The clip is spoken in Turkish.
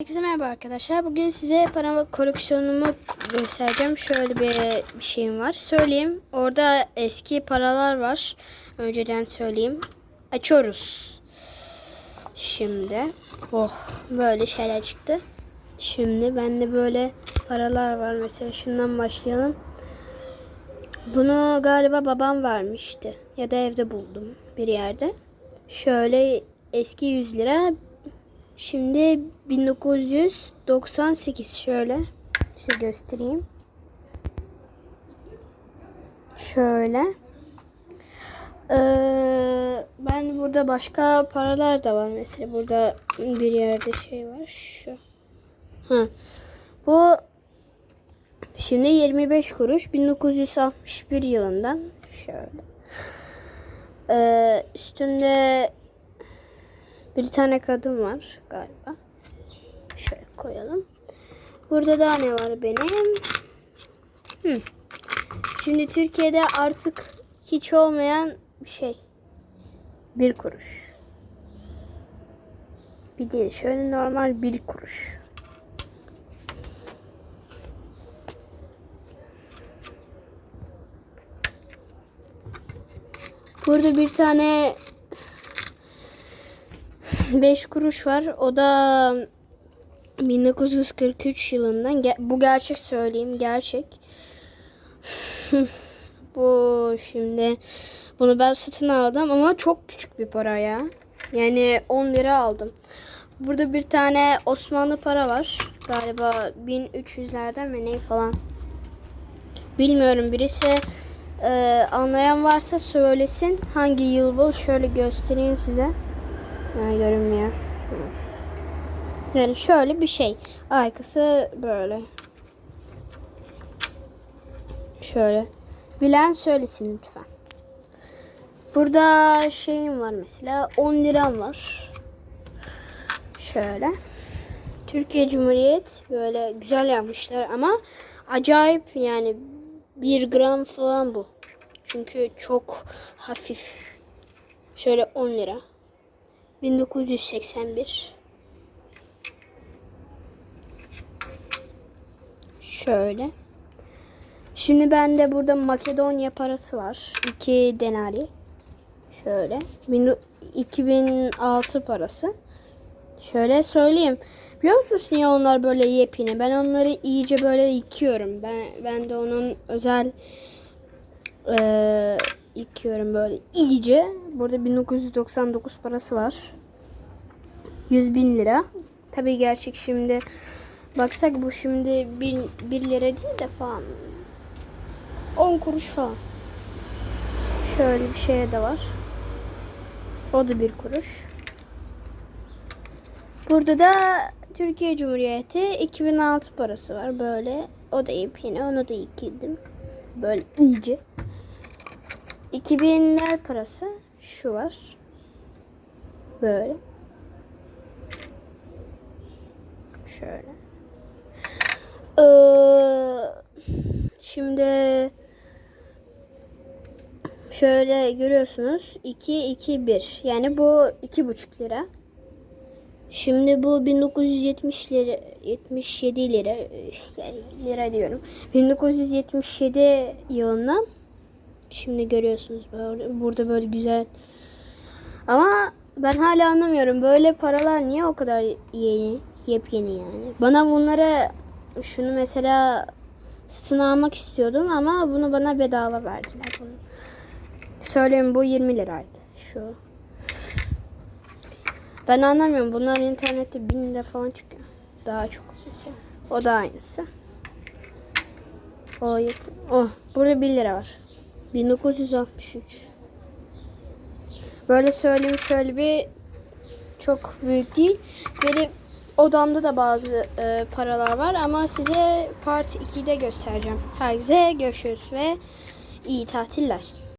Herkese merhaba arkadaşlar. Bugün size para koleksiyonumu göstereceğim. Şöyle bir, bir şeyim var. Söyleyeyim. Orada eski paralar var. Önceden söyleyeyim. Açıyoruz. Şimdi. Oh. Böyle şeyler çıktı. Şimdi bende böyle paralar var. Mesela şundan başlayalım. Bunu galiba babam vermişti. Ya da evde buldum bir yerde. Şöyle eski 100 lira Şimdi 1998 şöyle size göstereyim. Şöyle. Ee, ben burada başka paralar da var mesela burada bir yerde şey var şu. Ha. Bu şimdi 25 kuruş 1961 yılından şöyle. Ee, üstünde bir tane kadın var galiba. Şöyle koyalım. Burada da ne var benim? Hı. Şimdi Türkiye'de artık hiç olmayan bir şey. Bir kuruş. Bir değil. Şöyle normal bir kuruş. Burada bir tane 5 kuruş var. O da 1943 yılından. Bu gerçek söyleyeyim. Gerçek. Bu şimdi bunu ben satın aldım ama çok küçük bir para ya. Yani 10 lira aldım. Burada bir tane Osmanlı para var. Galiba 1300'lerden mi ne falan. Bilmiyorum birisi e, anlayan varsa söylesin. Hangi yıl bu? Şöyle göstereyim size. Ha, görünmüyor. Yani şöyle bir şey. Arkası böyle. Şöyle. Bilen söylesin lütfen. Burada şeyim var mesela. 10 liram var. Şöyle. Türkiye Cumhuriyet böyle güzel yapmışlar ama acayip yani 1 gram falan bu. Çünkü çok hafif. Şöyle 10 lira. 1981 Şöyle. Şimdi bende burada Makedonya parası var. 2 denari. Şöyle. 2006 parası. Şöyle söyleyeyim. Biliyor musunuz niye onlar böyle yepyeni? Ben onları iyice böyle yıkıyorum. Ben, ben de onun özel eee yıkıyorum böyle iyice. Burada 1999 parası var. 100 bin lira. Tabii gerçek şimdi baksak bu şimdi 1, 1 lira değil de falan 10 kuruş falan. Şöyle bir şey de var. O da bir kuruş. Burada da Türkiye Cumhuriyeti 2006 parası var böyle. O da yine onu da yıkadım. Böyle iyice. 2000'ler parası şu var. Böyle. Şöyle. Ee, şimdi şöyle görüyorsunuz 2 2 1 yani bu iki buçuk lira. Şimdi bu 1970 lira 77 lira yani lira diyorum. 1977 yılından Şimdi görüyorsunuz böyle burada böyle güzel. Ama ben hala anlamıyorum. Böyle paralar niye o kadar yeni, yepyeni yani. Bana bunları şunu mesela satın almak istiyordum ama bunu bana bedava verdiler bunu. Söyleyeyim bu 20 liraydı şu. Ben anlamıyorum. Bunlar internette 1000 lira falan çıkıyor. Daha çok mesela. O da aynısı. O, oh, burada 1 lira var. 1963. Böyle söyleyeyim şöyle bir çok büyük değil. Benim odamda da bazı e, paralar var ama size part 2'de göstereceğim. Herkese görüşürüz ve iyi tatiller.